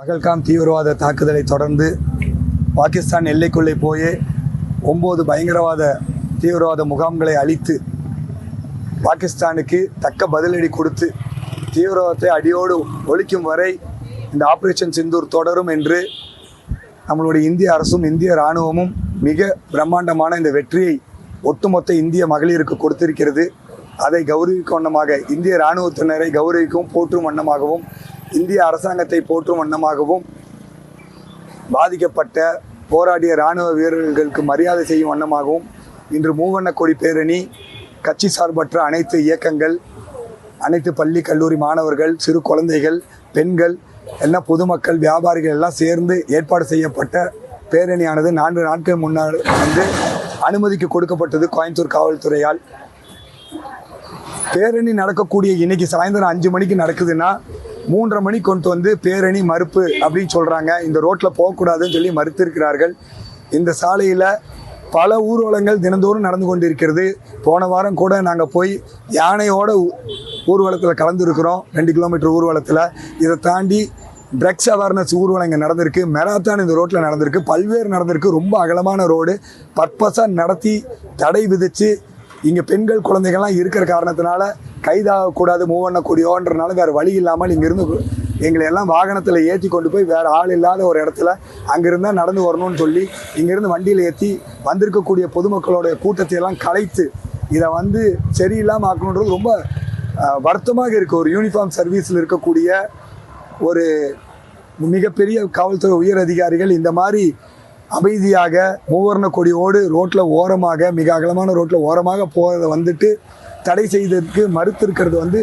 பகல்காம் தீவிரவாத தாக்குதலை தொடர்ந்து பாகிஸ்தான் எல்லைக்குள்ளே போய் ஒம்பது பயங்கரவாத தீவிரவாத முகாம்களை அழித்து பாகிஸ்தானுக்கு தக்க பதிலடி கொடுத்து தீவிரவாதத்தை அடியோடு ஒழிக்கும் வரை இந்த ஆப்ரேஷன் சிந்தூர் தொடரும் என்று நம்மளுடைய இந்திய அரசும் இந்திய இராணுவமும் மிக பிரம்மாண்டமான இந்த வெற்றியை ஒட்டுமொத்த இந்திய மகளிருக்கு கொடுத்திருக்கிறது. அதை கௌரவிக்கும் வண்ணமாக இந்திய இராணுவத்தினரை கௌரவிக்கும் போற்றும் வண்ணமாகவும் இந்திய அரசாங்கத்தை போற்றும் வண்ணமாகவும் பாதிக்கப்பட்ட போராடிய இராணுவ வீரர்களுக்கு மரியாதை செய்யும் வண்ணமாகவும் இன்று மூவண்ண கொடி பேரணி கட்சி சார்பற்ற அனைத்து இயக்கங்கள் அனைத்து பள்ளி கல்லூரி மாணவர்கள் சிறு குழந்தைகள் பெண்கள் எல்லாம் பொதுமக்கள் வியாபாரிகள் எல்லாம் சேர்ந்து ஏற்பாடு செய்யப்பட்ட பேரணியானது நான்கு நாட்கள் முன்னால் வந்து அனுமதிக்கு கொடுக்கப்பட்டது கோயம்புத்தூர் காவல்துறையால். பேரணி நடக்கக்கூடிய இன்னைக்கு சாயந்தரம் அஞ்சு மணிக்கு நடக்குதுன்னா மூன்றரை மணி கொண்டு வந்து பேரணி மறுப்பு அப்படின்னு சொல்கிறாங்க இந்த ரோட்டில் போகக்கூடாதுன்னு சொல்லி மறுத்திருக்கிறார்கள். இந்த சாலையில் பல ஊர்வலங்கள் தினந்தோறும் நடந்து கொண்டிருக்கிறது. போன வாரம் கூட நாங்கள் போய் யானையோட ஊர்வலத்தில் கலந்துருக்கிறோம். ரெண்டு கிலோமீட்டர் ஊர்வலத்தில். இதை தாண்டி ட்ரக்ஸ் அவேர்னஸ் ஊர்வலம் இங்கே நடந்திருக்கு. மெராத்தான் இந்த ரோட்டில் நடந்திருக்கு. பல்வேறு நடந்திருக்கு. ரொம்ப அகலமான ரோடு. பர்பஸாக நடத்தி தடை விதித்து இங்கே பெண்கள் குழந்தைகள்லாம் இருக்கிற காரணத்தினால கைதாகக்கூடாது மூவ் பண்ணக்கூடியோன்றனால வேறு வழி இல்லாமல் இங்கேருந்து எங்களை எல்லாம் வாகனத்தில் ஏற்றி கொண்டு போய் வேறு ஆள் இல்லாத ஒரு இடத்துல அங்கிருந்தா நடந்து வரணும்னு சொல்லி இங்கேருந்து வண்டியில் ஏற்றி வந்திருக்கக்கூடிய பொதுமக்களுடைய கூட்டத்தை எல்லாம் கலைத்து இதை வந்து சரியில்லாமல் ஆக்கணுன்றது ரொம்ப வருத்தமாக இருக்குது ஒரு யூனிஃபார்ம் சர்வீஸில் இருக்கக்கூடிய ஒரு மிகப்பெரிய காவல்துறை உயர் அதிகாரிகள் இந்த மாதிரி அமைதியாக மூவர்ண கொடியோடு ரோட்டில் ஓரமாக மிக அகலமான ரோட்டில் ஓரமாக போகிறத வந்துட்டு தடை செய்ததற்கு மறுத்திருக்கிறது வந்து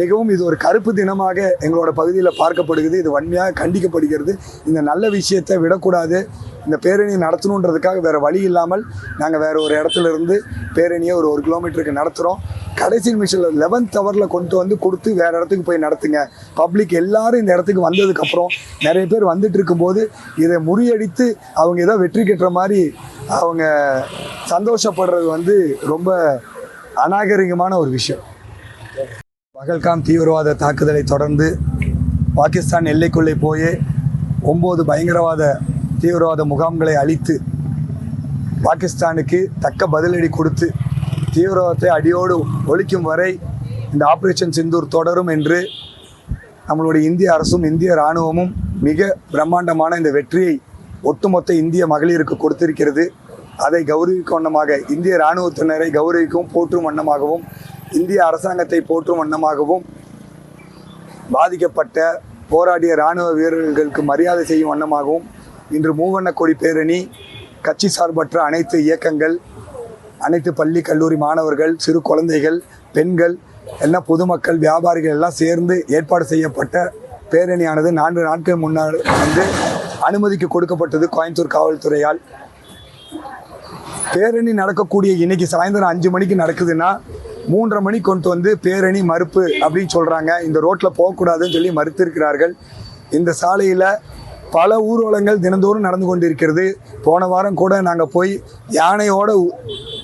மிகவும் இது ஒரு கருப்பு தினமாக எங்களோட பகுதியில் பார்க்கப்படுகிறது. இது வன்மையாக கண்டிக்கப்படுகிறது. இந்த நல்ல விஷயத்தை விடக்கூடாது. இந்த பேரணி நடத்தணுன்றதுக்காக வேறு வழி இல்லாமல் நாங்கள் வேறு ஒரு இடத்துல இருந்து பேரணியை ஒரு ஒரு கிலோமீட்டருக்கு நடத்துகிறோம் கடைசி நிமிஷத்தில் லெவன்த் ஹவரில் கொண்டு வந்து கொடுத்து வேறு இடத்துக்கு போய் நடத்துங்க. பப்ளிக் எல்லாரும் இந்த இடத்துக்கு வந்ததுக்கப்புறம் நிறைய பேர் வந்துட்டு இருக்கும்போது இதை முறியடித்து அவங்க ஏதோ வெற்றி கட்டுற மாதிரி அவங்க சந்தோஷப்படுறது வந்து ரொம்ப அநாகரிகமான ஒரு விஷயம். பகல்காம் தீவிரவாத தாக்குதலை தொடர்ந்து பாகிஸ்தான் எல்லைக்குள்ளே போய் ஒம்பது பயங்கரவாத தீவிரவாத முகாம்களை அழித்து பாகிஸ்தானுக்கு தக்க பதிலடி கொடுத்து தீவிரவாதத்தை அடியோடு ஒழிக்கும் வரை இந்த ஆப்ரேஷன் சிந்தூர் தொடரும் என்று நம்மளுடைய இந்திய அரசும் இந்திய இராணுவமும் மிக பிரம்மாண்டமான இந்த வெற்றியை ஒட்டுமொத்த இந்திய மகளிருக்கு கொடுத்திருக்கிறது. அதை கௌரவிக்கும் வண்ணமாக இந்திய இராணுவத்தினரை கௌரவிக்கும் போற்றும் வண்ணமாகவும் இந்திய அரசாங்கத்தை போற்றும் வண்ணமாகவும் பாதிக்கப்பட்ட போராடிய இராணுவ வீரர்களுக்கு மரியாதை செய்யும் வண்ணமாகவும் இன்று மூவண்ண கொடி பேரணி கட்சி சார்பற்ற அனைத்து இயக்கங்கள் அனைத்து பள்ளி கல்லூரி மாணவர்கள் சிறு குழந்தைகள் பெண்கள் எல்லாம் பொதுமக்கள் வியாபாரிகள் எல்லாம் சேர்ந்து ஏற்பாடு செய்யப்பட்ட பேரணியானது நான்கு நாட்கள் முன்னால் வந்து அனுமதிக்கு கொடுக்கப்பட்டது கோயம்புத்தூர் காவல்துறையால். பேரணி நடக்கக்கூடிய இன்னைக்கு சாயந்தரம் அஞ்சு மணிக்கு நடக்குதுன்னா மூன்றரை மணி கொண்டு வந்து பேரணி மறுப்பு அப்படின்னு சொல்கிறாங்க இந்த ரோட்டில் போகக்கூடாதுன்னு சொல்லி மறுத்திருக்கிறார்கள். இந்த சாலையில் பல ஊர்வலங்கள் தினந்தோறும் நடந்து கொண்டிருக்கிறது. போன வாரம் கூட நாங்கள் போய் யானையோட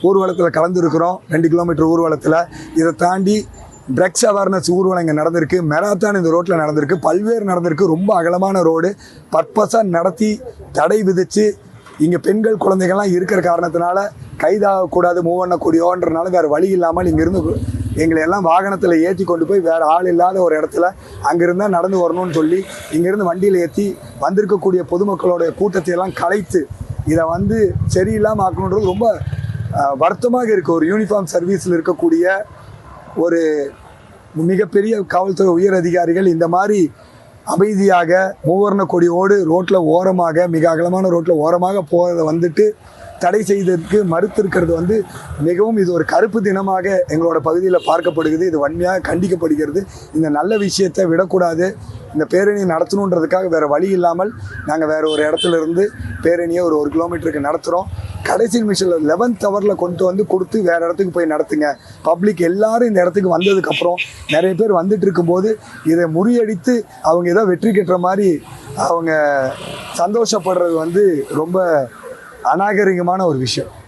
ஊர்வலத்தில் கலந்துருக்கிறோம். ரெண்டு கிலோமீட்டர் ஊர்வலத்தில். இதை தாண்டி ட்ரக்ஸ் அவேர்னஸ் ஊர்வலம் இங்கே நடந்திருக்கு. மெராத்தான் இந்த ரோட்டில் நடந்திருக்கு. பல்வேறு நடந்திருக்கு. ரொம்ப அகலமான ரோடு. பர்பஸாக நடத்தி தடை விதித்து இங்கே பெண்கள் குழந்தைகள்லாம் இருக்கிற காரணத்தினால கைதாகக்கூடாது மூவ் பண்ணக்கூடியோன்றனால வேறு வழி இல்லாமல் இங்கேருந்து எங்களை எல்லாம் வாகனத்தில் ஏற்றி கொண்டு போய் வேறு ஆள் இல்லாத ஒரு இடத்துல அங்கிருந்தா நடந்து வரணும்னு சொல்லி இங்கேருந்து வண்டியில் ஏற்றி வந்திருக்கக்கூடிய பொதுமக்களுடைய கூட்டத்தை எல்லாம் கலைத்து இதை வந்து சரியில்லாமல் ஆக்கணுன்றது ரொம்ப வருத்தமாக இருக்குது ஒரு யூனிஃபார்ம் சர்வீஸில் இருக்கக்கூடிய ஒரு மிகப்பெரிய காவல்துறை உயர் அதிகாரிகள் இந்த மாதிரி அமைதியாக மூவர்ண கொடியோடு ரோட்டில் ஓரமாக மிக அகலமான ரோட்டில் ஓரமாக போகிறத வந்துட்டு தடை செய்ததற்கு மறுத்திருக்கிறது வந்து மிகவும் இது ஒரு கருப்பு தினமாக எங்களோட பகுதியில் பார்க்கப்படுகிறது. இது வன்மையாக கண்டிக்கப்படுகிறது. இந்த நல்ல விஷயத்தை விடக்கூடாது. இந்த பேரணி நடத்தணுன்றதுக்காக வேறு வழி இல்லாமல் நாங்கள் வேறு ஒரு இடத்துல இருந்து பேரணியை ஒரு ஒரு கிலோமீட்டருக்கு நடத்துகிறோம் கடைசி நிமிஷத்தில் லெவன்த் ஹவரில் கொண்டு வந்து கொடுத்து வேறு இடத்துக்கு போய் நடத்துங்க. பப்ளிக் எல்லாரும் இந்த இடத்துக்கு வந்ததுக்கப்புறம் நிறைய பேர் வந்துட்டு இருக்கும்போது இதை முறியடித்து அவங்க ஏதோ வெற்றி கட்டுற மாதிரி அவங்க சந்தோஷப்படுறது வந்து ரொம்ப அநாகரிகமான ஒரு விஷயம்.